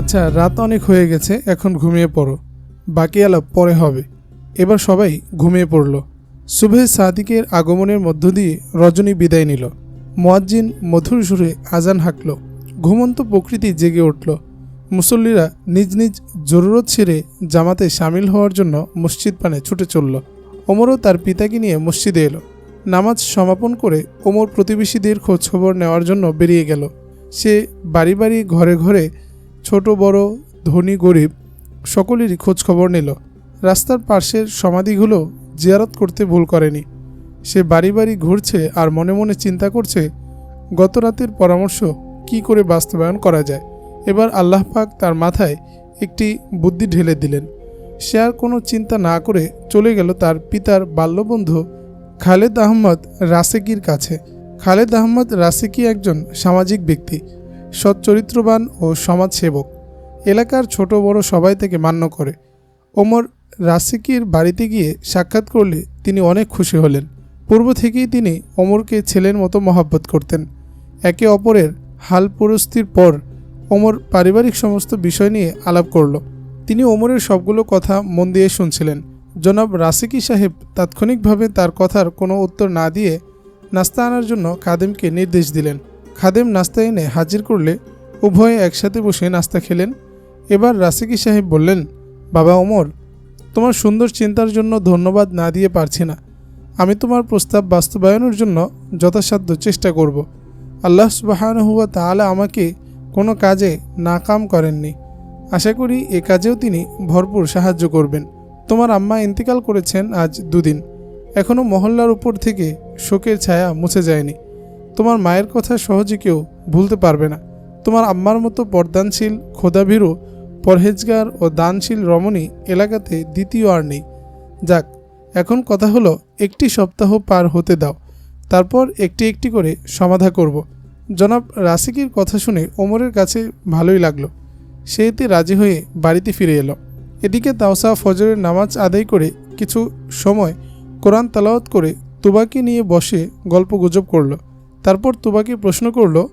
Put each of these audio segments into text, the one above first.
আচ্ছা রাত অনেক হয়ে গেছে, এখন ঘুমিয়ে পড়ো। বাকি আলাপ পরে হবে। এবার সবাই ঘুমিয়ে পড়ল। সুবেহ সাদিকের আগমনের মধ্য দিয়ে রজনী বিদায় নিল। মোয়াজ্জিন মধুর সুরে আজান হাঁকল। ঘুমন্ত প্রকৃতি জেগে উঠল। মুসল্লিরা নিজ নিজ জরুরত ছেড়ে জামাতে সামিল হওয়ার জন্য মসজিদ পানে ছুটে চলল। ওমরও তার পিতাকে নিয়ে মসজিদে এলো। নামাজ সমাপন করে ওমর প্রতিবেশীদের খোঁজখবর নেওয়ার জন্য বেরিয়ে গেল। সে বাড়ি বাড়ি, ঘরে ঘরে ছোট, বড়, ধনী, গরিব সকলেরই খোঁজখবর নিল। রাস্তার পাশের সমাধিগুলো জিয়ারত করতে ভুল করেনি। সে বাড়ি বাড়ি ঘুরছে আর মনে মনে চিন্তা করছে গত রাতের পরামর্শ কি করে বাস্তবায়ন করা যায়? এবার আল্লাহ পাক তার মাথায় একটি বুদ্ধি ঢেলে দিলেন। সে আর কোনো চিন্তা না করে চলে গেল তার পিতার বাল্যবন্ধু খালেদ আহমদ রাসেকির কাছে। খালেদ আহমদ রাসেকি একজন সামাজিক ব্যক্তি। সচ্চরিত্রবান ও সমাজসেবক। এলাকার ছোট বড় সবাই থেকে মান্য করে। ওমর রাসিকির বাড়িতে গিয়ে সাক্ষাৎ করলে তিনি অনেক খুশি হলেন। পূর্ব থেকেই তিনি ওমরকে ছেলের মতো মহাব্বত করতেন। একে অপরের হাল পরিস্থিতির পর ওমর পারিবারিক সমস্ত বিষয় নিয়ে আলাপ করল। তিনি ওমরের সবগুলো কথা মন দিয়ে শুনছিলেন। জনাব রাসিকি সাহেব তাৎক্ষণিকভাবে তার কথার কোনো উত্তর না দিয়ে নাস্তা আনার জন্য খাদেমকে নির্দেশ দিলেন। খাদেম নাস্তা এনে হাজির করলে উভয়ে একসাথে বসে নাস্তা খেলেন। এবার রাসিকি সাহেব বললেন, বাবা ওমর, তোমার সুন্দর চিন্তার জন্য ধন্যবাদ না দিয়ে পারছি না। আমি তোমার প্রস্তাব বাস্তবায়নের জন্য যথাসাধ্য চেষ্টা করব। আল্লাহ সুবাহানহুয়া তাহলে আমাকে কোনো কাজে নাকাম করেননি। আশা করি এ কাজেও তিনি ভরপুর সাহায্য করবেন। তোমার আম্মা ইন্তিকাল করেছেন আজ দুদিন। এখনও মহল্লার উপর থেকে শোকের ছায়া মুছে যায়নি। তোমার মায়ের কথা সহজে কেউ ভুলতে পারবে না। তোমার আম্মার মতো পর্দানশীল খোদাভীরু পরহেজগার ও দানশীল রমণী এলাকাতে দ্বিতীয় আর নেই। যাক, এখন কথা হলো, একটি সপ্তাহ পার হতে দাও। তারপর একটি একটি করে সমাধা করব। জনাব রাসিকির কথা শুনে ওমরের কাছে ভালোই লাগল। সে এতে রাজি হয়ে বাড়িতে ফিরে এলো। এদিকে তাওসা ফজরের নামাজ আদায় করে কিছু সময় কোরআন তালাওয়াত করে তুবাকে নিয়ে বসে গল্প গুজব করল। তারপর তুবাকে প্রশ্ন করল,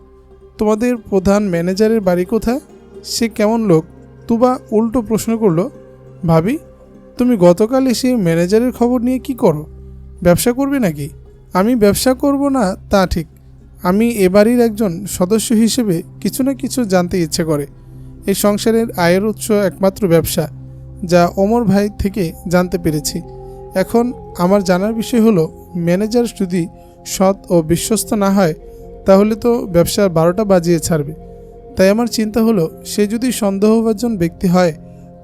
তোমাদের প্রধান ম্যানেজারের বাড়ি কোথায়? সে কেমন লোক? তুবা উল্টো প্রশ্ন করল, ভাবি, তুমি গতকাল এসে ম্যানেজারের খবর নিয়ে কি করো? ব্যবসা করবে নাকি? আমি ব্যবসা করব না, তা ঠিক। আমি এ বাড়ির একজন সদস্য হিসেবে কিছু না কিছু জানতে ইচ্ছে করে। এই সংসারের আয়ের উৎস একমাত্র ব্যবসা, যা ওমর ভাই থেকে জানতে পেরেছি। এখন আমার জানার বিষয় হলো, ম্যানেজার যদি সৎ ও বিশ্বস্ত না হয়, তাহলে তো ব্যবসার বারোটা বাজিয়ে ছাড়বে। তাই আমার চিন্তা হলো, সে যদি সন্দেহভাজন ব্যক্তি হয়,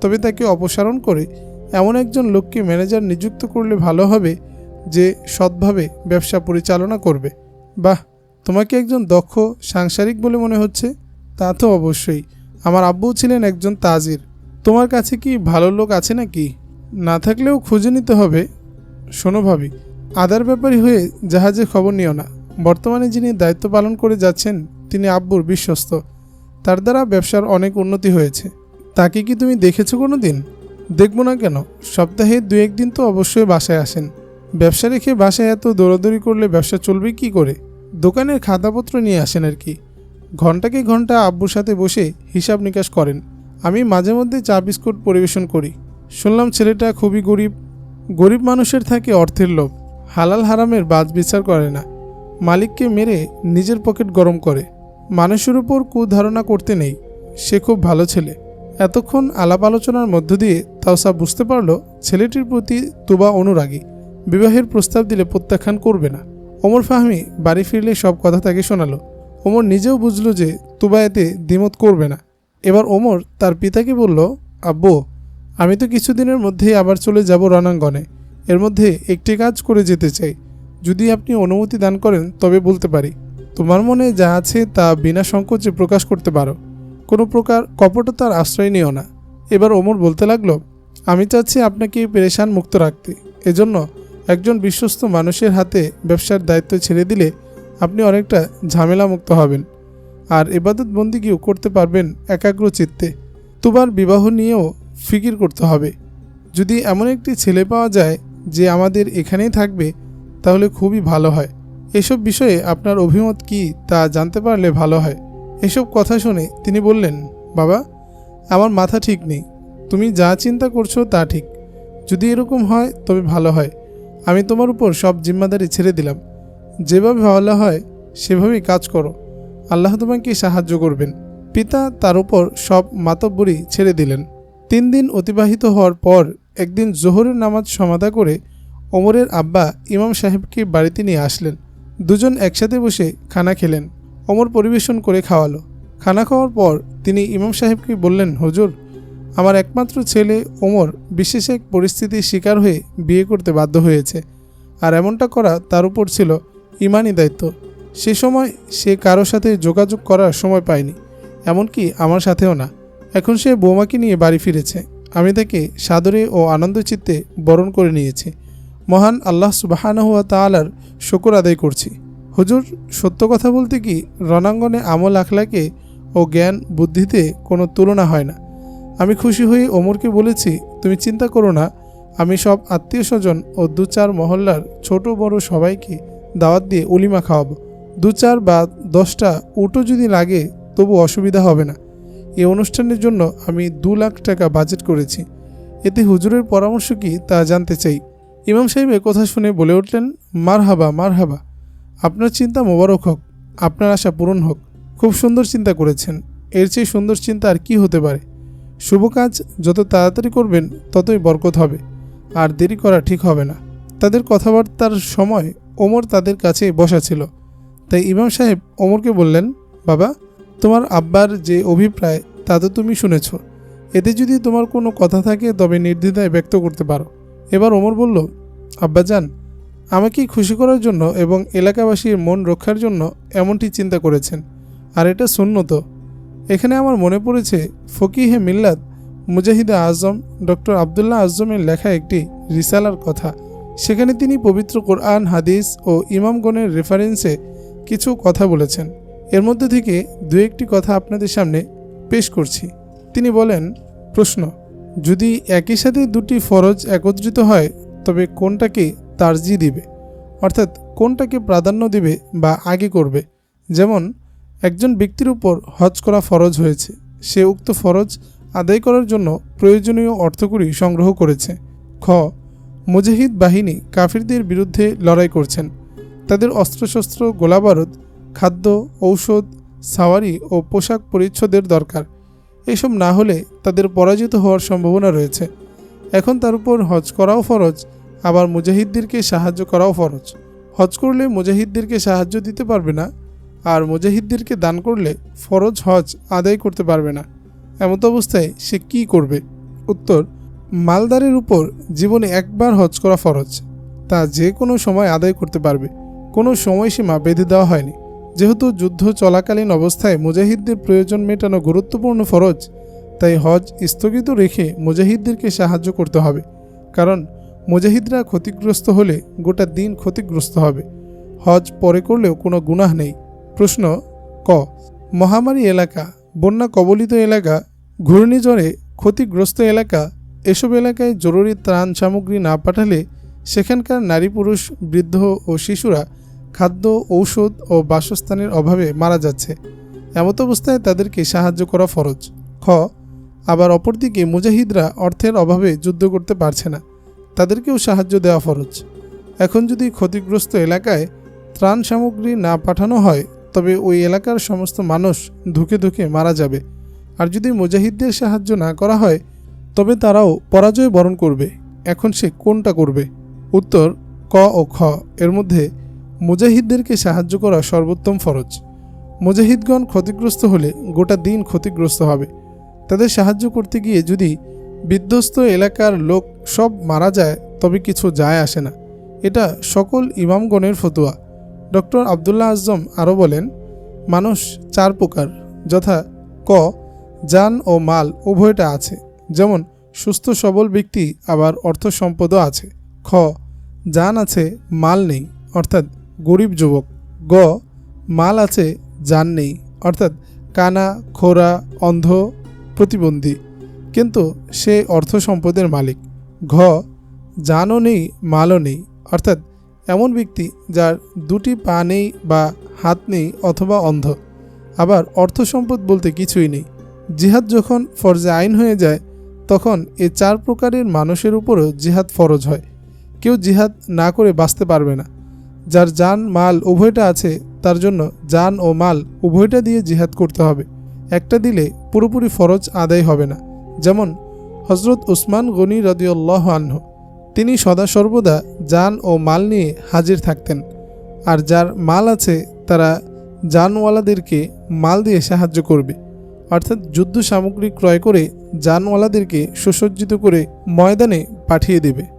তবে তাকে অপসারণ করে এমন একজন লোককে ম্যানেজার নিযুক্ত করলে ভালো হবে যে সৎভাবে ব্যবসা পরিচালনা করবে। বাহ, তোমাকে একজন দক্ষ, সাংসারিক বলে মনে হচ্ছে? তা তো অবশ্যই। আমার আব্বুও ছিলেন একজন তাজির। তোমার কাছে কি ভালো লোক আছে নাকি? না থাকলেও খুঁজে নিতে হবে। শোনো ভাবি আদার ব্যাপারী হয়ে জাহাজে খবর নিও না। বর্তমানে যিনি দায়িত্ব পালন করে যাচ্ছেন, তিনি আব্বুর বিশ্বস্ত। তার দ্বারা ব্যবসার অনেক উন্নতি হয়েছে। তাকে কি তুমি দেখেছ কোনো দিন দেখব না কেন? সপ্তাহে দু একদিন তো অবশ্যই বাসায় আসেন। ব্যবসা রেখে বাসায় এত দৌড়াদৌড়ি করলে ব্যবসা চলবে কি করে? দোকানের খাতাপত্র নিয়ে আসেন আর কি। ঘন্টাকে ঘণ্টা আব্বুর সাথে বসে হিসাব নিকাশ করেন। আমি মাঝে মধ্যে চা বিস্কুট পরিবেশন করি। শুনলাম ছেলেটা খুবই গরিব। গরিব মানুষের থাকে অর্থের লোভ। হালাল হারামের বাজ বিচার করে না। মালিককে মেরে নিজের পকেট গরম করে। মানুষের উপর কুধারণা করতে নেই। সে খুব ভালো ছেলে। এতক্ষণ আলাপ আলোচনার মধ্য দিয়ে তাওসা বুঝতে পারল ছেলেটির প্রতি তুবা অনুরাগী। বিবাহের প্রস্তাব দিলে প্রত্যাখ্যান করবে না। ওমর ফাহমি বাড়ি ফিরলে সব কথা তাকে শোনালো। ওমর নিজেও বুঝলো যে তুবা এতে দ্বিমত করবে না। এবার ওমর তার পিতাকে বলল, আব্বু, আমি তো কিছুদিনের মধ্যেই আবার চলে যাব রণাঙ্গনে। এর মধ্যে একটি কাজ করে যেতে চাই। যদি আপনি অনুমতি দান করেন, তবে বলতে পারি, তোমার মনে যা আছে তা বিনা সংকোচে প্রকাশ করতে পারো। কোনো প্রকার কপটতার আশ্রয় নিও না। এবার ওমর বলতে লাগল, আমি চাচ্ছি আপনাকে পেরেশান মুক্ত রাখতে। এজন্য একজন বিশ্বস্ত মানুষের হাতে ব্যবসার দায়িত্ব ছেড়ে দিলে আপনি অনেকটা ঝামেলা মুক্ত হবেন। আর এবাদত বন্দিগিও করতে পারবেন একাগ্র চিত্তে। তোমার বিবাহ নিয়েও ফিকির করতে হবে। যদি এমন একটি ছেলে পাওয়া যায় যে আমাদের এখানেই থাকবে, তাহলে খুবই ভালো হয়। এসব বিষয়ে আপনার অভিমত কি তা জানতে পারলে ভালো হয়। এসব কথা শুনে তিনি বললেন, বাবা, আমার মাথা ঠিক নেই। তুমি যা চিন্তা করছ তা ঠিক। যদি এরকম হয়, তবে ভালো হয়। আমি তোমার উপর সব জিম্মাদারি ছেড়ে দিলাম। যেভাবে ভালো হয়, সেভাবেই কাজ করো। আল্লাহ তোমাকে সাহায্য করবেন। পিতা তার উপর সব মাতব্বরি ছেড়ে দিলেন। তিন দিন অতিবাহিত হওয়ার পর একদিন জোহরের নামাজ সমাধা করে ওমরের আব্বা ইমাম সাহেবকে বাড়িতে নিয়ে আসলেন। দুজন একসাথে বসে খানা খেলেন। ওমর পরিবেশন করে খাওয়ালো। খানা খাওয়ার পর তিনি ইমাম সাহেবকে বললেন, হজুর, আমার একমাত্র ছেলে ওমর বিশেষ এক পরিস্থিতির শিকার হয়ে বিয়ে করতে বাধ্য হয়েছে। আর এমনটা করা তার উপর ছিল ইমানই দায়িত্ব। সে সময় সে কারও সাথে যোগাযোগ করার সময় পায়নি। এমনকি আমার সাথেও না। এখন সে বৌমাকে নিয়ে বাড়ি ফিরেছে। আমি তাকে সাদরে ও আনন্দচিত্তে বরণ করে নিয়েছি। মহান আল্লাহ সুবাহানহুয়া তালার শকর আদায় করছি। হুজুর, সত্য কথা বলতে কি রণাঙ্গনে আমল আখলাকে ও জ্ঞান বুদ্ধিতে কোনো তুলনা হয় না। আমি খুশি হয়ে ওমরকে বলেছি, তুমি চিন্তা করো না, আমি সব আত্মীয় স্বজন ও দু চার মহল্লার ছোট বড় সবাইকে দাওয়াত দিয়ে উলিমা খাওয়াবো। দু চার বা দশটা উটো যদি লাগে, তবু অসুবিধা হবে না। এই অনুষ্ঠানের জন্য আমি দু লাখ টাকা বাজেট করেছি। এতে হুজুরের পরামর্শ কি তা জানতে চাই। ইমাম সাহেব এ কথা শুনে বলে উঠলেন মার হাবা মার হাবা আপনার চিন্তা মোবারক হোক, আপনার আশা পূরণ হোক। খুব সুন্দর চিন্তা করেছেন। এর চেয়ে সুন্দর চিন্তা আর কি হতে পারে? শুভ কাজ, যত তাড়াতাড়ি করবেন, ততই বরকত হবে। আর দেরি করা ঠিক হবে না। তাদের কথাবার্তার সময় ওমর তাদের কাছে বসা ছিল। তাই ইমাম সাহেব ওমরকে বললেন, বাবা তোমার আব্বার যে অভিপ্রায়, তা তো তুমি শুনেছ। এতে যদি তোমার কোনো কথা থাকে, তবে নির্দ্বিধায় ব্যক্ত করতে পারো। এবার ওমর বলল আব্বাজান আমাকে খুশি করার জন্য এবং এলাকাবাসীর মন রক্ষার জন্য এমনটি চিন্তা করেছেন। আর এটা সুন্নত। এখানে আমার মনে পড়েছে, ফকিহে মিল্লাত মুজাহিদা আজম, ডক্টর আবদুল্লাহ আজমের লেখা একটি রিসালার কথা। সেখানে তিনি পবিত্র কোরআন, হাদিস ও ইমামগণের রেফারেন্সে কিছু কথা বলেছেন। এর মধ্যে থেকে দু একটি কথা আপনাদের সামনে পেশ করছি। তিনি বলেন, প্রশ্ন, যদি একই সাথে দুটি ফরজ একত্রিত হয়, তবে কোনটাকে তারজি দিবে? অর্থাৎ কোনটাকে প্রাধান্য দিবে বা আগে করবে? যেমন, একজন ব্যক্তির উপর হজ করা ফরজ হয়েছে, সে উক্ত ফরজ আদায় করার জন্য প্রয়োজনীয় অর্থকরী সংগ্রহ করেছে। খ, মুজাহিদ বাহিনী কাফিরদের বিরুদ্ধে লড়াই করছেন। তাদের অস্ত্রশস্ত্র, গোলাবারুদ খাদ্য, ঔষধ, সাওয়ারি ও পোশাক পরিচ্ছদের দরকার। এসব না হলে তাদের পরাজিত হওয়ার সম্ভাবনা রয়েছে। এখন তার উপর হজ করাও ফরজ, আবার মুজাহিদদেরকে সাহায্য করাও ফরজ। হজ করলে মুজাহিদদেরকে সাহায্য দিতে পারবে না, আর মুজাহিদদেরকে দান করলে ফরজ হজ আদায় করতে পারবে না। এমত অবস্থায় সে কি করবে? উত্তর, মালদারের উপর জীবনে একবার হজ করা ফরজ। তা যে কোনো সময় আদায় করতে পারবে। কোনো সময়সীমা বেঁধে দেওয়া হয়নি। যেহেতু যুদ্ধ চলাকালীন অবস্থায় মুজাহিদদের প্রয়োজন মেটানো গুরুত্বপূর্ণ ফরজ, তাই হজ স্থগিত রেখে মুজাহিদদেরকে সাহায্য করতে হবে। কারণ মুজাহিদরা ক্ষতিগ্রস্ত হলে গোটা দিন ক্ষতিগ্রস্ত হবে। হজ পরে করলেও কোনো গুনাহ নেই। প্রশ্ন, ক, মহামারী এলাকা, বন্যা কবলিত এলাকা, ঘূর্ণিঝড়ে ক্ষতিগ্রস্ত এলাকা, এসব এলাকায় জরুরি ত্রাণ সামগ্রী না পাঠালে সেখানকার নারী পুরুষ, বৃদ্ধ ও শিশুরা খাদ্য, ঔষধ ও বাসস্থানের অভাবে মারা যাচ্ছে। এমত অবস্থায় তাদেরকে সাহায্য করা ফরজ। খ, আবার অপরদিকে মুজাহিদরা অর্থের অভাবে যুদ্ধ করতে পারছে না। তাদেরকেও সাহায্য দেওয়া ফরজ। এখন যদি ক্ষতিগ্রস্ত এলাকায় ত্রাণ সামগ্রী না পাঠানো হয়, তবে ওই এলাকার সমস্ত মানুষ ধুকে ধুকে মারা যাবে। আর যদি মুজাহিদদের সাহায্য না করা হয়, তবে তারাও পরাজয় বরণ করবে। এখন সে কোনটা করবে? উত্তর, ক ও খ। এর মধ্যে মুজাহিদদেরকে সাহায্য করা সর্বোত্তম ফরজ। মুজাহিদগণ ক্ষতিগ্রস্ত হলে গোটা দিন ক্ষতিগ্রস্ত হবে। তাদের সাহায্য করতে গিয়ে যদি বিধ্বস্ত এলাকার লোক সব মারা যায়, তবে কিছু যায় আসে না। এটা সকল ইমামগণের ফতুয়া। ডক্টর আবদুল্লাহ আজম আরও বলেন, মানুষ চার প্রকার, যথা ক যান ও মাল উভয়টা আছে। যেমন, সুস্থ সবল ব্যক্তি আবার অর্থ সম্পদও আছে। খ যান আছে, মাল নেই। অর্থাৎ গরিব যুবক, গ, মাল আছে, যান নেই, অর্থাৎ কানা, খোরা, অন্ধ, প্রতিবন্ধী। কিন্তু সে অর্থ সম্পদের মালিক। ঘ জানও নেই, মালও নেই, অর্থাৎ এমন ব্যক্তি যার দুটি পা নেই বা হাত নেই অথবা অন্ধ। আবার অর্থ সম্পদ বলতে কিছুই নেই। জিহাদ যখন ফরজে আইন হয়ে যায়, তখন এ চার প্রকারের মানুষের উপরও জিহাদ ফরজ হয়। কেউ জিহাদ না করে বাঁচতে পারবে না। যার যান মাল উভয়টা আছে, তার জন্য যান ও মাল উভয়টা দিয়ে জিহাদ করতে হবে। একটা দিলে পুরোপুরি ফরজ আদায় হবে না। যেমন হজরত উসমান গনি রদিউল্লাহ আনহু। তিনি সদা সর্বদা যান ও মাল নিয়ে হাজির থাকতেন। আর যার মাল আছে, তারা যানওয়ালাদেরকে মাল দিয়ে সাহায্য করবে। অর্থাৎ যুদ্ধ সামগ্রী ক্রয় করে যানওয়ালাদেরকে সুসজ্জিত করে ময়দানে পাঠিয়ে দেবে।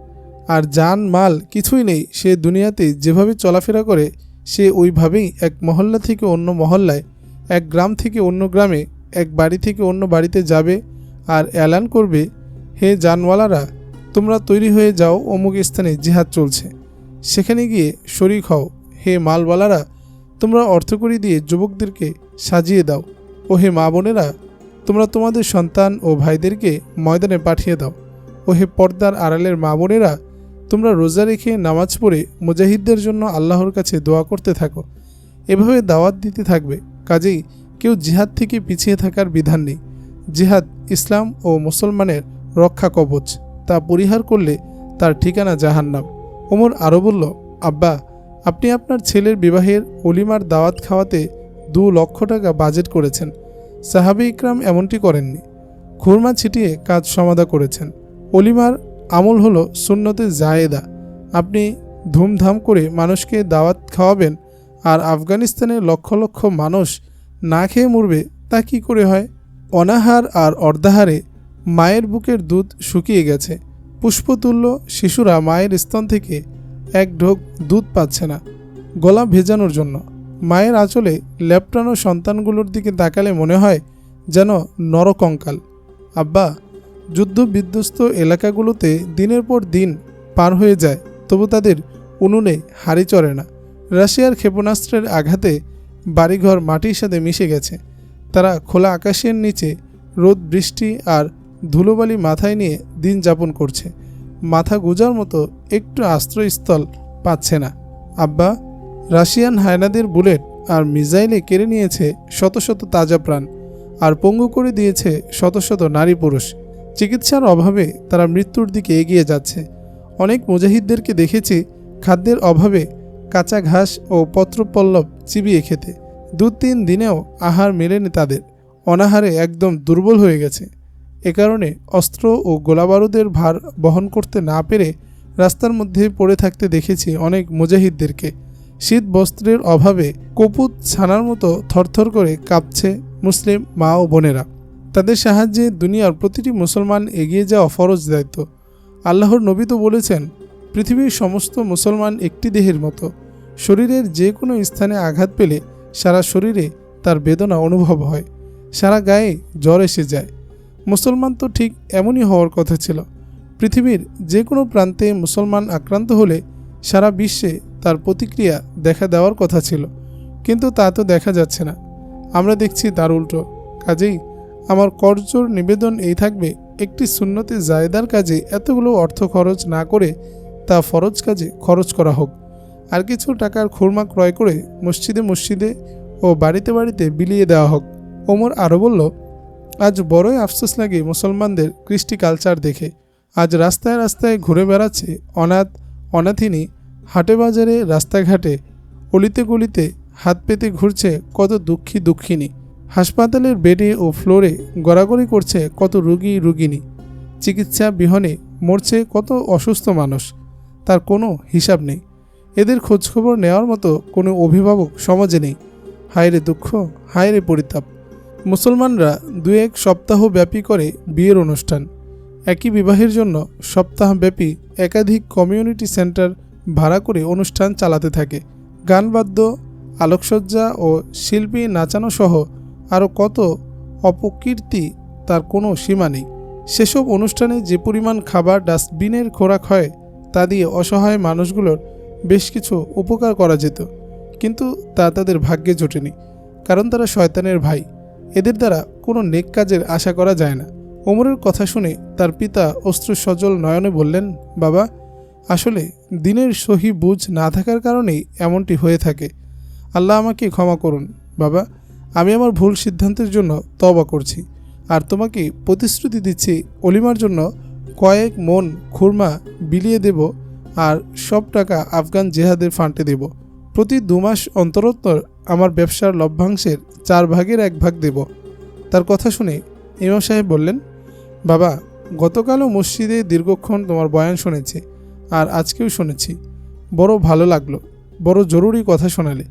আর যান মাল কিছুই নেই, সে দুনিয়াতে যেভাবে চলাফেরা করে, সে ওইভাবেই এক মহল্লা থেকে অন্য মহল্লায়, এক গ্রাম থেকে অন্য গ্রামে, এক বাড়ি থেকে অন্য বাড়িতে যাবে আর অ্যালান করবে, হে জানওয়ালারা, তোমরা তৈরি হয়ে যাও অমুক স্থানে জিহাদ চলছে। সেখানে গিয়ে শরিক হও। হে মালওয়ালারা, তোমরা অর্থকড়ি দিয়ে যুবকদেরকে সাজিয়ে দাও। ও হে মা বোনেরা, তোমরা তোমাদের সন্তান ও ভাইদেরকে ময়দানে পাঠিয়ে দাও। ও হে পর্দার আড়ালের মা বোনেরা তোমরা রোজা রেখে নামাজ পড়ে মুজাহিদদের জন্য আল্লাহর কাছে দোয়া করতে থাকো। এভাবে দাওয়াত দিতে থাকবে। কাজেই কেউ জিহাদ থেকে পিছিয়ে থাকার বিধান নেই। জিহাদ ইসলাম ও মুসলমানের রক্ষা কবচ, তা পরিহার করলে তার ঠিকানা জাহান্নাম। ওমর আরও বলল, আব্বা, আপনি আপনার ছেলের বিবাহের অলিমার দাওয়াত খাওয়াতে দু লক্ষ টাকা বাজেট করেছেন। সাহাবে ইকরাম এমনটি করেননি। খুরমা ছিটিয়ে কাজ সমাধা করেছেন। অলিমার আমল হলো সুন্নতে জায়েদা। আপনি ধুমধাম করে মানুষকে দাওয়াত খাওয়াবেন আর আফগানিস্তানের লক্ষ লক্ষ মানুষ না খেয়ে মরবে, তা কি করে হয়? অনাহার আর অর্ধাহারে মায়ের বুকের দুধ শুকিয়ে গেছে। পুষ্পতুল্য শিশুরা মায়ের স্তন থেকে এক ঢোক দুধ পাচ্ছে না গলা ভেজানোর জন্য। মায়ের আঁচলে লেপটানো সন্তানগুলোর দিকে তাকালে মনে হয় যেন নরকঙ্কাল। আব্বা যুদ্ধ বিধ্বস্ত এলাকাগুলোতে দিনের পর দিন পার হয়ে যায়, তবু তাদের উনুনে হাড়ি চড়ে না। রাশিয়ার ক্ষেপণাস্ত্রের আঘাতে বাড়িঘর মাটির সাথে মিশে গেছে। তারা খোলা আকাশের নিচে রোদ, বৃষ্টি আর ধুলোবালি মাথায় নিয়ে দিন যাপন করছে। মাথা গুজার মতো একটু আশ্রয়স্থল পাচ্ছে না। আব্বা, রাশিয়ান হায়নাদের বুলেট আর মিসাইলে কেড়ে নিয়েছে শত শত তাজা প্রাণ, আর পঙ্গু করে দিয়েছে শত শত নারী পুরুষ। চিকিৎসার অভাবে তারা মৃত্যুর দিকে এগিয়ে যাচ্ছে। অনেক মুজাহিদদেরকে দেখেছি খাদ্যের অভাবে কাঁচা ঘাস ও পত্রপল্লব চিবিয়ে খেতে। দু তিন দিনেও আহার মেলেনি তাদের। অনাহারে একদম দুর্বল হয়ে গেছে। এ কারণে অস্ত্র ও গোলাবারুদের ভার বহন করতে না পেরে রাস্তার মধ্যে পড়ে থাকতে দেখেছি অনেক মুজাহিদদেরকে। শীত বস্ত্রের অভাবে কপুত ছানার মতো থরথর করে কাঁপছে মুসলিম মা ও বোনেরা। তাদের সাহায্যে দুনিয়ার প্রতিটি মুসলমান এগিয়ে যাওয়া ফরজ দায়িত্ব। আল্লাহর নবী তো বলেছেন, পৃথিবীর সমস্ত মুসলমান একটি দেহের মতো। শরীরের যে কোনো স্থানে আঘাত পেলে সারা শরীরে তার বেদনা অনুভব হয়, সারা গায়ে জ্বর এসে যায়। মুসলমান তো ঠিক এমনই হওয়ার কথা ছিল। পৃথিবীর যে কোনো প্রান্তে মুসলমান আক্রান্ত হলে সারা বিশ্বে তার প্রতিক্রিয়া দেখা দেওয়ার কথা ছিল, কিন্তু তা তো দেখা যাচ্ছে না। আমরা দেখছি তার উল্টো। কাজেই আমার করজোর নিবেদন এই থাকবে, একটি শূন্যতে জায়দার কাজে এতগুলো অর্থ খরচ না করে তা ফরজ কাজে খরচ করা হোক। আর কিছু টাকার খুরমা ক্রয় করে মসজিদে মসজিদে ও বাড়িতে বাড়িতে বিলিয়ে দেওয়া হোক। ওমর আরও বলল, আজ বড়ই আফসোস লাগে মুসলমানদের কৃষ্টি কালচার দেখে। আজ রাস্তায় রাস্তায় ঘুরে বেড়াচ্ছে অনাথ, অনাথিনী, হাটে বাজারে, রাস্তাঘাটে, অলিতে গলিতে হাত পেতে ঘুরছে কত দুঃখী দুঃখিনী। হাসপাতালের বেডে ও ফ্লোরে গড়াগড়ি করছে কত রুগী রুগিনী। চিকিৎসা বিহনে মরছে কত অসুস্থ মানুষ, তার কোনো হিসাব নেই। এদের খোঁজখবর নেওয়ার মতো কোনো অভিভাবক সমাজে নেই। হায়রে দুঃখ, হায়রে পরিতাপ। মুসলমানরা দু এক সপ্তাহ ব্যাপী করে বিয়ের অনুষ্ঠান। একই বিবাহের জন্য সপ্তাহব্যাপী একাধিক কমিউনিটি সেন্টার ভাড়া করে অনুষ্ঠান চালাতে থাকে। গানবাদ্য, আলোকসজ্জা ও শিল্পী নাচানো সহ আরও কত অপকীর্তি, তার কোনো সীমা নেই। সেসব অনুষ্ঠানে যে পরিমাণ খাবার ডাস্টবিনের খোরাক হয়, তা দিয়ে অসহায় মানুষগুলোর বেশ কিছু উপকার করা যেত। কিন্তু তা তাদের ভাগ্যে জোটেনি, কারণ তারা শয়তানের ভাই। এদের দ্বারা কোনো নেক কাজের আশা করা যায় না। ওমরের কথা শুনে তার পিতা অস্ত্র সজল নয়নে বললেন, বাবা, আসলে দিনের সহি বুঝ না থাকার কারণেই এমনটি হয়ে থাকে। আল্লাহ আমাকে ক্ষমা করুন, বাবা। আমি আমার ভুল সিদ্ধান্তের জন্য তবা করছি। আর তোমাকে প্রতিশ্রুতি দিচ্ছি অলিমার জন্য কয়েক মন খুরমা বিলিয়ে দেব আর সব টাকা আফগান জেহাদের ফান্ডে দেব। প্রতি দু মাস অন্তরোত্তর আমার ব্যবসার লভ্যাংশের চার ভাগের এক ভাগ দেব। তার কথা শুনে ইমাম সাহেব বললেন, বাবা, গতকালও মসজিদে দীর্ঘক্ষণ তোমার বয়ান শুনেছি আর আজকেও শুনেছি। বড় ভালো লাগল, বড় জরুরি কথা শোনালে।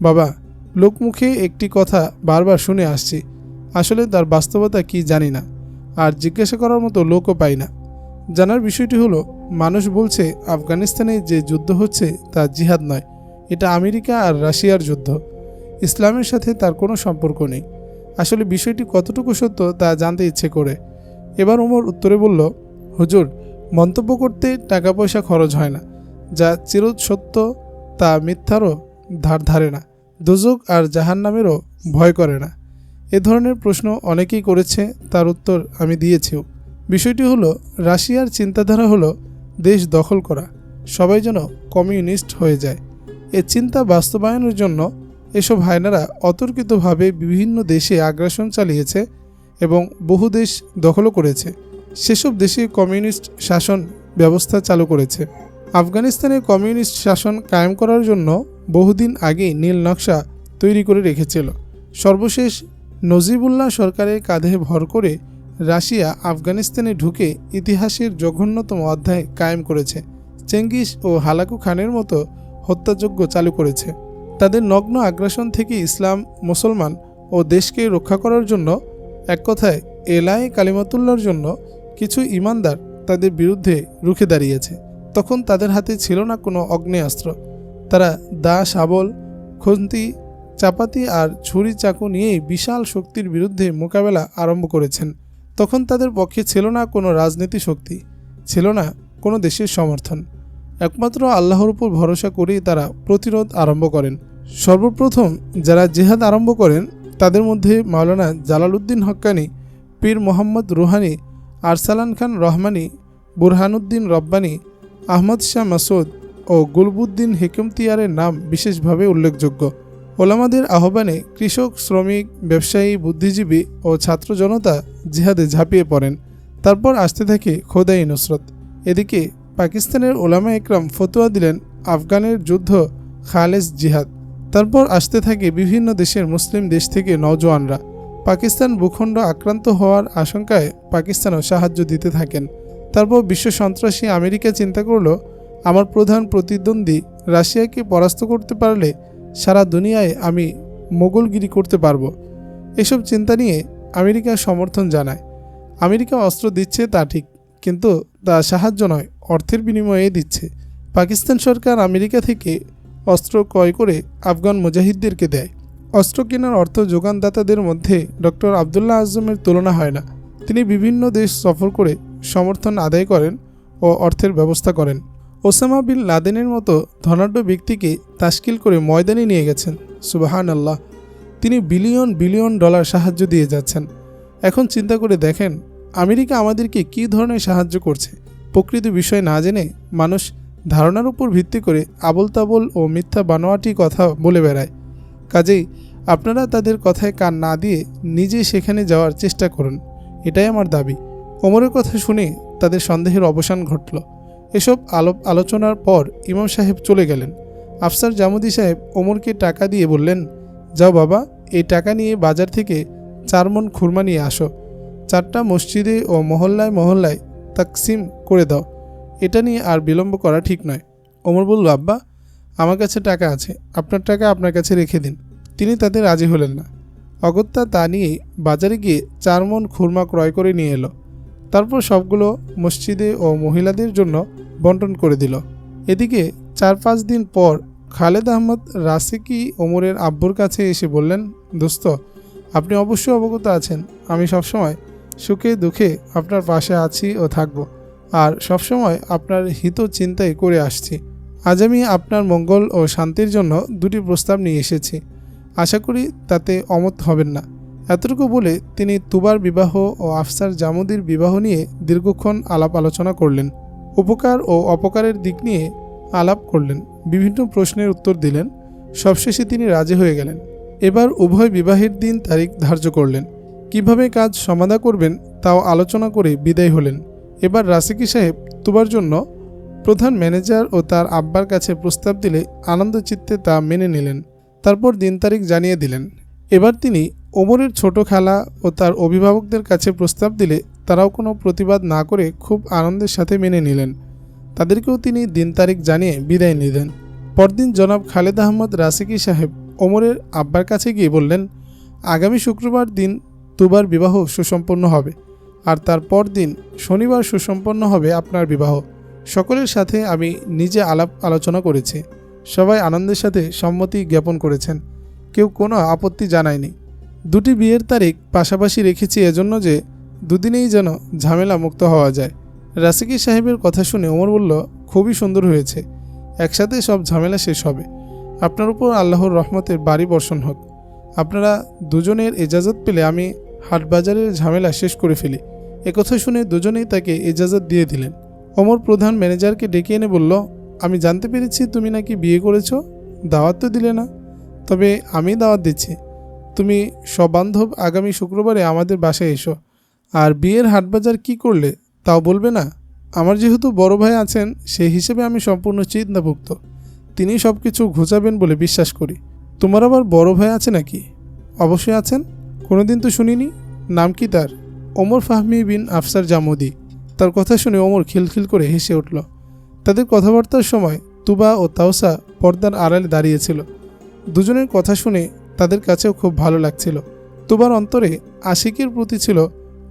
বাবা লোকমুখে একটি কথা বারবার শুনে আসছি। আসলে তার বাস্তবতা কি জানি না, আর জিজ্ঞাসা করার মতো লোকও পাই না। জানার বিষয়টি হলো, মানুষ বলছে আফগানিস্তানে যে যুদ্ধ হচ্ছে তা জিহাদ নয়, এটা আমেরিকা আর রাশিয়ার যুদ্ধ। ইসলামের সাথে তার কোনো সম্পর্ক নেই। আসলে বিষয়টি কতটুকু সত্য তা জানতে ইচ্ছে করে। এবার ওমর উত্তরে বলল, হুজুর, মন্তব্য করতে টাকা পয়সা খরচ হয় না। যা চির সত্য তা মিথ্যারও ধার ধারে না। দুজক আর জাহান্নামেরও ভয় করে না। এ ধরনের প্রশ্ন অনেকেই করেছে, তার উত্তর আমি দিয়েছিও। বিষয়টি হলো, রাশিয়ার চিন্তাধারা হলো দেশ দখল করা, সবাই যেন কমিউনিস্ট হয়ে যায়। এ চিন্তা বাস্তবায়নের জন্য এসব হায়নারা অতর্কিতভাবে বিভিন্ন দেশে আগ্রাসন চালিয়েছে এবং বহু দেশ দখলও করেছে। সেসব দেশে কমিউনিস্ট শাসন ব্যবস্থা চালু করেছে। আফগানিস্তানে কমিউনিস্ট শাসন কায়েম করার জন্য বহুদিন আগেই নীল নকশা তৈরি করে রেখেছিল। সর্বশেষ নজিবুল্লাহ সরকারের কাঁধে ভর করে রাশিয়া আফগানিস্তানে ঢুকে ইতিহাসের জঘন্যতম অধ্যায় কায়েম করেছে। চেঙ্গিস ও হালাকু খানের মতো হত্যাযজ্ঞ চালু করেছে। তাদের নগ্ন আগ্রাসন থেকে ইসলাম, মুসলমান ও দেশকে রক্ষা করার জন্য, এক কথায় এলাই কালিমাতুল্লার জন্য কিছু ইমানদার তাদের বিরুদ্ধে রুখে দাঁড়িয়েছে। তখন তাদের হাতে ছিল না কোনো অগ্নেয়াস্ত্র। তারা দা শাবল খুন্তি, চাপাতি আর ছুরি চাকু নিয়েই বিশাল শক্তির বিরুদ্ধে মোকাবেলা আরম্ভ করেছেন। তখন তাদের পক্ষে ছিল না কোনো রাজনীতি শক্তি, ছিল না কোনো দেশের সমর্থন। একমাত্র আল্লাহর উপর ভরসা করেই তারা প্রতিরোধ আরম্ভ করেন। সর্বপ্রথম যারা জেহাদ আরম্ভ করেন, তাদের মধ্যে মাওলানা জালালউদ্দিন হক্কানি, পীর মোহাম্মদ রুহানি, আরসালান খান রহমানি, বুরহানুদ্দিন রব্বানি, আহমদ শাহ মাসুদ ও গুলবুদ্দিন হেকমতিয়ারের নাম বিশেষভাবে উল্লেখযোগ্য। ওলামাদের আহ্বানে কৃষক, শ্রমিক, ব্যবসায়ী, বুদ্ধিজীবী ও ছাত্র জনতা জিহাদে ঝাঁপিয়ে পড়েন। তারপর আসতে থাকে খোদাই নুসরত। এদিকে পাকিস্তানের ওলামা একরাম ফতোয়া দিলেন আফগানের যুদ্ধ খালেজ জিহাদ। তারপর আসতে থাকে বিভিন্ন দেশের মুসলিম দেশ থেকে নওজোয়ানরা। পাকিস্তান ভূখণ্ড আক্রান্ত হওয়ার আশঙ্কায় পাকিস্তানও সাহায্য দিতে থাকেন। তারপর বিশ্ব সন্ত্রাসী আমেরিকা চিন্তা করল আমার প্রধান প্রতিদ্বন্দ্বী রাশিয়াকে পরাস্ত করতে পারলে সারা দুনিয়ায় আমি মোগলগিরি করতে পারব। এসব চিন্তা নিয়ে আমেরিকা সমর্থন জানায়। আমেরিকা অস্ত্র দিচ্ছে তা ঠিক, কিন্তু তা সাহায্য নয়, অর্থের বিনিময়ে দিচ্ছে। পাকিস্তান সরকার আমেরিকা থেকে অস্ত্র ক্রয় করে আফগান মুজাহিদদেরকে দেয়। অস্ত্র কেনার অর্থ যোগানদাতাদের মধ্যে ডক্টর আবদুল্লাহ আজমের তুলনা হয় না। তিনি বিভিন্ন দেশ সফর করে সমর্থন আদায় করেন ও অর্থের ব্যবস্থা করেন। ওসামা বিন লাদেনের মতো ধনাঢ্য ব্যক্তিকে তাস্কিল করে ময়দানে নিয়ে গেছেন। সুবাহান আল্লাহ তিনি বিলিয়ন বিলিয়ন ডলার সাহায্য দিয়ে যাচ্ছেন। এখন চিন্তা করে দেখেন, আমেরিকা আমাদেরকে কী ধরনের সাহায্য করছে। প্রকৃত বিষয় না জেনে মানুষ ধারণার উপর ভিত্তি করে আবল তাবল ও মিথ্যা বানোয়াটি কথা বলে বেড়ায়। কাজেই আপনারা তাদের কথায় কান না দিয়ে নিজে সেখানে যাওয়ার চেষ্টা করুন। এটাই আমার দাবি। ওমরের কথা শুনে তাদের সন্দেহের অবসান ঘটল। এসব আলোপ আলোচনার পর ইমাম সাহেব চলে গেলেন। আফসার জামুদি সাহেব ওমরকে টাকা দিয়ে বললেন, যাও বাবা, এই টাকা নিয়ে বাজার থেকে চার মন খুরমা নিয়ে আসো। চারটা মসজিদে ও মহল্লায় মহল্লায় তাকসিম করে দাও। এটা নিয়ে আর বিলম্ব করা ঠিক নয়। ওমর বলল, আব্বা, আমার কাছে টাকা আছে। আপনার টাকা আপনার কাছে রেখে দিন। তিনি তাতে রাজি হলেন না। অগত্যা তা নিয়ে বাজারে গিয়ে চার মন খুরমা ক্রয় করে নিয়ে এলো। তারপর সবগুলো মসজিদে ও মহিলাদের জন্য বন্টন করে দিল। এদিকে চার পাঁচ দিন পর খালেদ আহমদ রাসিকি ওমরের আব্বুর কাছে এসে বললেন, দোস্ত, আপনি অবশ্যই অবগত আছেন। আমি সবসময় সুখে দুঃখে আপনার পাশে আছি ও থাকব। আর সবসময় আপনার হিত চিন্তাই করে আসছি। আজ আমি আপনার মঙ্গল ও শান্তির জন্য দুটি প্রস্তাব নিয়ে এসেছি। আশা করি তাতে অমত হবেন না। এতটুকু বলে তিনি তুবার বিবাহ ও আফসার জামুদির বিবাহ নিয়ে দীর্ঘক্ষণ আলাপ আলোচনা করলেন, উপকার ও অপকারের দিক নিয়ে আলাপ করলেন, বিভিন্ন প্রশ্নের উত্তর দিলেন, সবশেষে তিনি রাজি হয়ে গেলেন। এবার উভয় বিবাহের দিন তারিখ ধার্য করলেন। কীভাবে কাজ সমাধা করবেন তাও আলোচনা করে বিদায় হলেন। এবার রাসিকি সাহেব তুবার জন্য প্রধান ম্যানেজার ও তার আব্বার কাছে প্রস্তাব দিলে আনন্দ চিত্তে তা মেনে নিলেন। তারপর দিন তারিখ জানিয়ে দিলেন। এবার তিনি ওমরের ছোট খেলা ও তার অভিভাবকদের কাছে প্রস্তাব দিলে তারাও কোনো প্রতিবাদ না করে খুব আনন্দের সাথে মেনে নিলেন। তাদেরকেও তিনি দিন তারিখ জানিয়ে বিদায় নিলেন। পরদিন জনাব খালেদ আহমদ রাসিকি সাহেব ওমরের আব্বার কাছে গিয়ে বললেন, আগামী শুক্রবার দিন তুবার বিবাহ সুসম্পন্ন হবে আর তার পর দিন শনিবার সুসম্পন্ন হবে আপনার বিবাহ। সকলের সাথে আমি নিজে আলাপ আলোচনা করেছি। সবাই আনন্দের সাথে সম্মতি জ্ঞাপন করেছেন। কেউ কোনো আপত্তি জানায়নি। দুটি বিয়ের তারিখ পাশাপাশি রেখেছি এজন্য যে দুদিনেই যেন ঝামেলা মুক্ত হওয়া যায়। রাসিকি সাহেবের কথা শুনে ওমর বলল, খুবই সুন্দর হয়েছে। একসাথে সব ঝামেলা শেষ হবে। আপনার উপর আল্লাহর রহমতের বাড়ি বর্ষণ হোক। আপনারা দুজনের এজাজত পেলে আমি হাটবাজারের ঝামেলা শেষ করে ফেলি। একথা শুনে দুজনেই তাকে এজাজত দিয়ে দিলেন। অমর প্রধান ম্যানেজারকে ডেকে এনে বলল, আমি জানতে পেরেছি তুমি নাকি বিয়ে করেছ, দাওয়াত তো দিলে না। তবে আমি দাওয়াত দিচ্ছি। তুমি সবান্ধব আগামী শুক্রবারে আমাদের বাসায় এসো। আর বিয়ের হাটবাজার কি করলে তাও বলবে না? আমার যেহেতু বড় ভাই আছেন সেই হিসেবে আমি সম্পূর্ণ চিন্তাভুক্ত তিনি সব কিছু ঘোচাবেন বলে বিশ্বাস করি। তোমার আবার বড় ভাই আছে নাকি? অবশ্যই আছেন। কোনোদিন তো শুনিনি। নাম কি তার? ওমর ফাহমি বিন আফসার জামুদি। তার কথা শুনে ওমর খিলখিল করে হেসে উঠল। তাদের কথাবার্তার সময় তুবা ও তাওসা পর্দার আড়ালে দাঁড়িয়েছিল দুজনের কথা শুনে তাদের কাছেও খুব ভালো লাগছিল। তুবার অন্তরে আশিকের প্রতি ছিল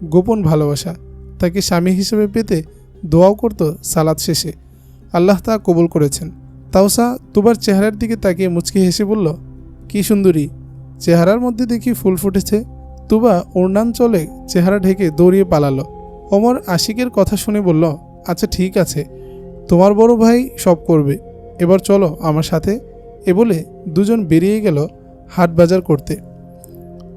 গোপন ভালোবাসা। তাকে স্বামী হিসেবে পেতে দোয়াও করত সালাদ শেষে। আল্লাহ তা কবুল করেছেন। তাওসা তুবার চেহারার দিকে তাকিয়ে মুচকি হেসে বলল, কি সুন্দরী, চেহারার মধ্যে দেখি ফুল ফুটেছে। তুবা ওড়নাঞ্চলে চেহারা ঢেকে দৌড়িয়ে পালালো। ওমর আশিকের কথা শুনে বলল আচ্ছা ঠিক আছে। তোমার বড় ভাই সব করবে। এবার চলো আমার সাথে। এ বলে দুজন বেরিয়ে গেল হাট বাজার করতে।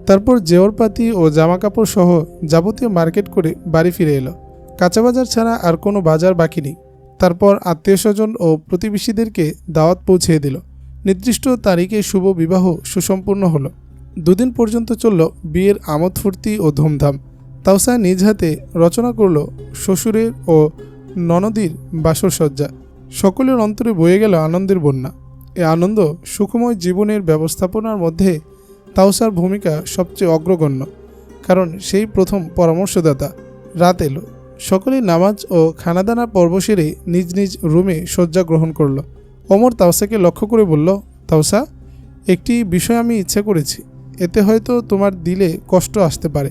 তারপর জেওরপাতি ও জামাকাপড় সহ যাবতীয় মার্কেট করে বাড়ি ফিরে এলো। কাঁচা বাজার ছাড়া আর কোনো বাজার বাকি নেই। তারপর আত্মীয় স্বজন ও প্রতিবেশীদেরকে দাওয়াত পৌঁছে দিল। নির্দিষ্ট তারিখে শুভ বিবাহ সুসম্পূর্ণ হলো। দুদিন পর্যন্ত চলল বিয়ের আমোদ ফুর্তি ও ধুমধাম। তাওসা নিজ হাতে রচনা করল শ্বশুরের ও ননদীর বাসরসজ্জা। সকলের অন্তরে বয়ে গেল আনন্দের বন্যা। এ আনন্দ সুখময় জীবনের ব্যবস্থাপনার মধ্যে তাওসার ভূমিকা সবচেয়ে অগ্রগণ্য, কারণ সেই প্রথম পরামর্শদাতা রাত এলো। সকলে নামাজ ও খানাদানা পর্ব সেরে নিজ নিজ রুমে শয্যা গ্রহণ করল। অমর তাওসাকে লক্ষ্য করে বলল, তাওসা, একটি বিষয় আমি ইচ্ছা করেছি। এতে হয়তো তোমার দিলে কষ্ট আসতে পারে।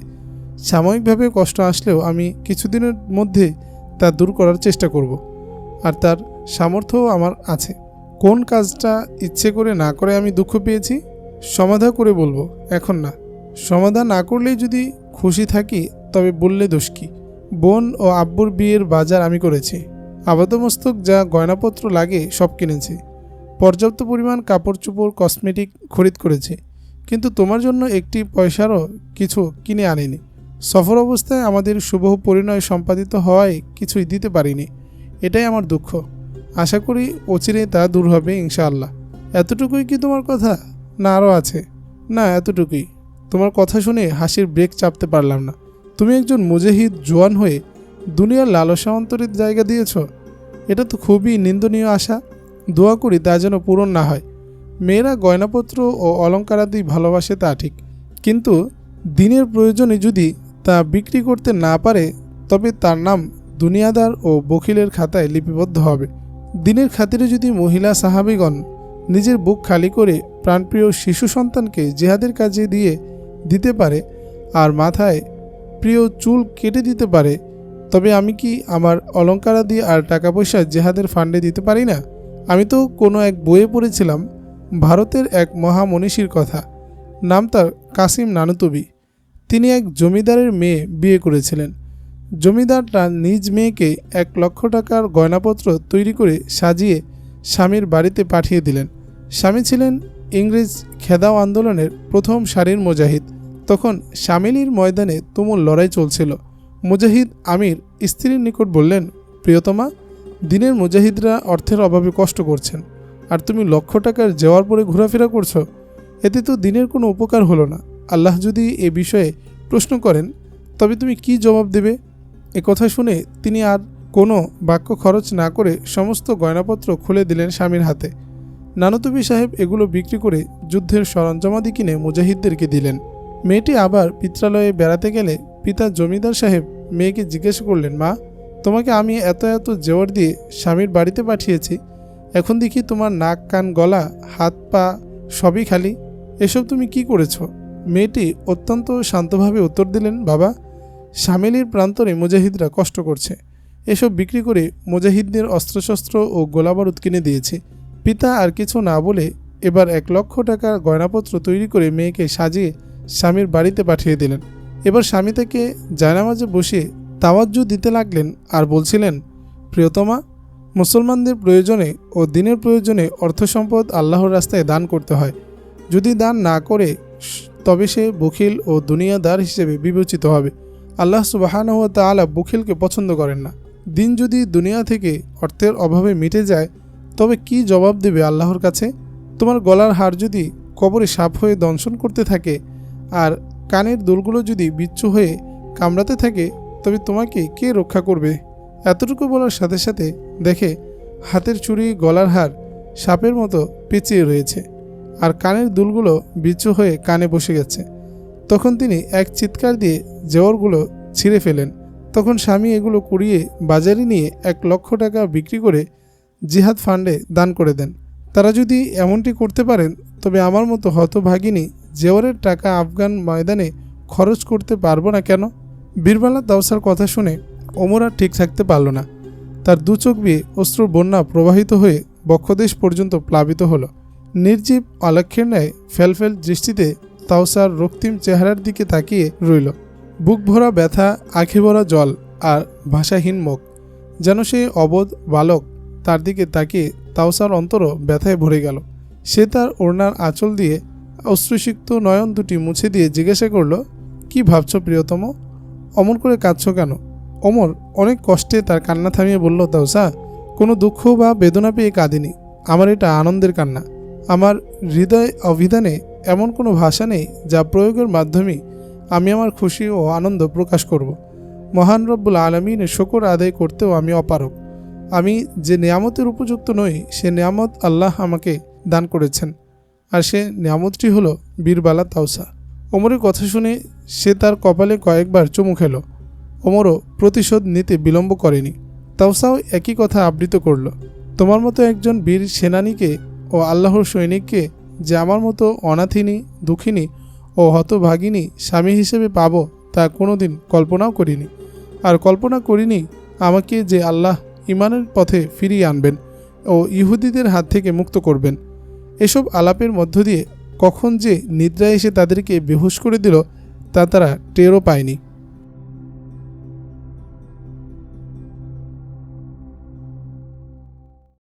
সাময়িকভাবে কষ্ট আসলেও আমি কিছুদিনের মধ্যে তা দূর করার চেষ্টা করব। আর তার সামর্থ্যও আমার আছে। কোন কাজটা ইচ্ছে করে না করে আমি দুঃখ পেয়েছি? সমাধা করে বলব, এখন না। সমাধা না করলেই যদি খুশি থাকি, তবে বললে দোষ কি? বোন ও আব্বুর বিয়ের বাজার আমি করেছি। আপাতমস্তক যা গয়নাপত্র লাগে সব কিনেছি। পর্যাপ্ত পরিমাণ কাপড় চোপড় কসমেটিক খরিদ করেছি। কিন্তু তোমার জন্য একটি পয়সারও কিছু কিনে আনিনি। সফর অবস্থায় আমাদের শুভ পরিণয় সম্পাদিত হওয়ায় কিছুই দিতে পারিনি। এটাই আমার দুঃখ। আশা করি অচিরে তা দূর হবে ইনশাআল্লাহ। এতটুকুই কি তোমার কথা? না, আরও আছে। না, এতটুকুই। তোমার কথা শুনে হাসির ব্রেক চাপতে পারলাম না। তুমি একজন মুজাহিদ, জোয়ান হয়ে দুনিয়ার লালসা অন্তরের জায়গা দিয়েছ? এটা তো খুবই নিন্দনীয় আশা। দোয়া করি তা যেন পূরণ না হয়। মেয়েরা গয়নাপত্র ও অলঙ্কারাদি ভালোবাসে তা ঠিক। কিন্তু দিনের প্রয়োজনে যদি তা বিক্রি করতে না পারে, তবে তার নাম দুনিয়াদার ও বকিলের খাতায় লিপিবদ্ধ হবে। দিনের খাতিরে যদি মহিলা সাহাবিগণ নিজের বুক খালি করে প্রাণপ্রিয় শিশু সন্তানকে জেহাদের কাজে দিয়ে দিতে পারে আর মাথায় প্রিয় চুল কেটে দিতে পারে, তবে আমি কি আমার অলঙ্কারাদি আর টাকা পয়সা জেহাদের ফান্ডে দিতে পারি না? আমি তো কোনো এক বইয়ে পড়েছিলাম, ভারতের এক মহামনীষীর কথা। নাম তার কাসিম নানুতবি। তিনি এক জমিদারের মেয়ে বিয়ে করেছিলেন। জমিদার তার নিজ মেয়েকে এক লক্ষ টাকার গয়নাপত্র তৈরি করে সাজিয়ে স্বামীর বাড়িতে পাঠিয়ে দিলেন। স্বামী ছিলেন ইংরেজ খেদাও আন্দোলনের প্রথম সারির মুজাহিদ। তখন শামিলির ময়দানে তুমুল লড়াই চলছিল। মুজাহিদ আমির স্ত্রীর নিকট বললেন, প্রিয়তমা, দিনের মুজাহিদরা অর্থের অভাবে কষ্ট করছেন। আর তুমি লক্ষ টাকার যাওয়ার পরে ঘোরাফেরা করছ। এতে তো দিনের কোনো উপকার হলো না। আল্লাহ যদি এ বিষয়ে প্রশ্ন করেন, তবে তুমি কি জবাব দেবে? কথা শুনে তিনি আর কোনো বাক্য খরচ না করে সমস্ত গয়নাপত্র খুলে দিলেন স্বামীর হাতে। নানতুবি সাহেব এগুলো বিক্রি করে যুদ্ধের সরঞ্জামাদি কিনে মুজাহিদদেরকে দিলেন। মেয়েটি আবার পিত্রালয়ে বেড়াতে গেলে পিতা জমিদার সাহেব মেয়েকে জিজ্ঞেস করলেন, মা, তোমাকে আমি এত এত জেওয়ার দিয়ে স্বামীর বাড়িতে পাঠিয়েছি, এখন দেখি তোমার নাক, কান, গলা, হাত, পা সবই খালি। এসব তুমি কি করেছ? মেয়েটি অত্যন্ত শান্তভাবে উত্তর দিলেন, বাবা সামেলির প্রান্তরে মুজাহিদরা কষ্ট করছে। এসব বিক্রি করে মুজাহিদদের অস্ত্রশস্ত্র ও গোলাবারুদ কিনে দিয়েছে। পিতা আর কিছু না বলে এবার এক লক্ষ টাকার গয়নাপত্র তৈরি করে মেয়েকে সাজিয়ে স্বামীর বাড়িতে পাঠিয়ে দিলেন। এবার স্বামী তাকে জায়নামাজে বসিয়ে তাওয়াজ্জু দিতে লাগলেন আর বলছিলেন, প্রিয়তমা, মুসলমানদের প্রয়োজনে ও দিনের প্রয়োজনে অর্থ সম্পদ আল্লাহর রাস্তায় দান করতে হয়। যদি দান না করে, তবে সে বখিল ও দুনিয়াদার হিসেবে বিবেচিত হবে। আল্লাহ সুবাহানহ তালা বখিলকে পছন্দ করেন না। দিন যদি দুনিয়া থেকে অর্থের অভাবে মিটে যায়, তবে কি জবাব দেবে আল্লাহর কাছে? তোমার গলার হার যদি কবরে সাপ হয়ে দংশন করতে থাকে, আর কানের দুলগুলো যদি বিচ্ছু হয়ে কামড়াতে থাকে, তবে তোমাকে কে রক্ষা করবে? এতটুকু বলার সাথে সাথে দেখে হাতের চুড়ি, গলার হার সাপের মতো পেঁচিয়ে রয়েছে, আর কানের দুলগুলো বিচ্ছু হয়ে কানে বসে গেছে। তখন তিনি এক চিৎকার দিয়ে জেওয়ারগুলো ছিঁড়ে ফেলেন। তখন স্বামী এগুলো কুড়িয়ে বাজারে নিয়ে এক লক্ষ টাকা বিক্রি করে জিহাদ ফান্ডে দান করে দেন। তারা যদি এমনটি করতে পারেন, তবে আমার মতো হতভাগিনী জেওয়ারের টাকা আফগান ময়দানে খরচ করতে পারব না কেন? বীরবালা দাউসার কথা শুনে ওমর আর ঠিক থাকতে পারল না। তার দু চোখ বেয়ে অশ্রুর বন্যা প্রবাহিত হয়ে বক্ষদেশ পর্যন্ত প্লাবিত হলো। নির্জীব অলক্ষের ন্যায় ফেলফেল দৃষ্টিতে তাওসার রক্তিম চেহারার দিকে তাকিয়ে রইল। বুক ভরা ব্যথা আখি ভরা জল আর ভাষাহীন মুখ। যেন সে অবোধ বালক তার দিকে তাকিয়ে তাওসার অন্তরও ব্যথায় ভরে গেল। সে তার ওড়নার আঁচল দিয়ে অশ্রুসিক্ত নয়ন দুটি মুছে দিয়ে জিজ্ঞাসা করল, কি ভাবছ প্রিয়তম? অমন করে কাঁদছ কেন? অমর অনেক কষ্টে তার কান্না থামিয়ে বলল, তাওসা, কোনো দুঃখ বা বেদনা পেয়ে কাঁদিনি। আমার এটা আনন্দের কান্না। আমার হৃদয় অভিধানে এমন কোনো ভাষা নেই যা প্রয়োগের মাধ্যমে আমি আমার খুশি ও আনন্দ প্রকাশ করব। মহান রব্বুল আলমিনের শকর আদায় করতেও আমি অপারক আমি যে নিয়ামতের উপযুক্ত নই, সে নিয়ামত আল্লাহ আমাকে দান করেছেন। আর সে নিয়ামতটি হলো বীরবালা তাওসা। ওমরের কথা শুনে সে তার কপালে কয়েকবার চুমু খেল। ওমরও প্রতিশোধ নিতে বিলম্ব করেনি। তাওসাও একই কথা আবৃত করল। তোমার মতো একজন বীর সেনানীকে ও আল্লাহর সৈনিককে যে আমার মতো অনাথিনী, দুঃখিনী ও হতভাগিনী স্বামী হিসেবে পাবো তা কোনোদিন কল্পনাও করিনি। আর কল্পনা করিনি আমাকে যে আল্লাহ ইমানের পথে ফিরিয়ে আনবেন ও ইহুদিদের হাত থেকে মুক্ত করবেন। এসব আলাপের মধ্য দিয়ে কখন যে নিদ্রায় এসে তাদেরকে বেহুশ করে দিল তা তারা টেরও পায়নি।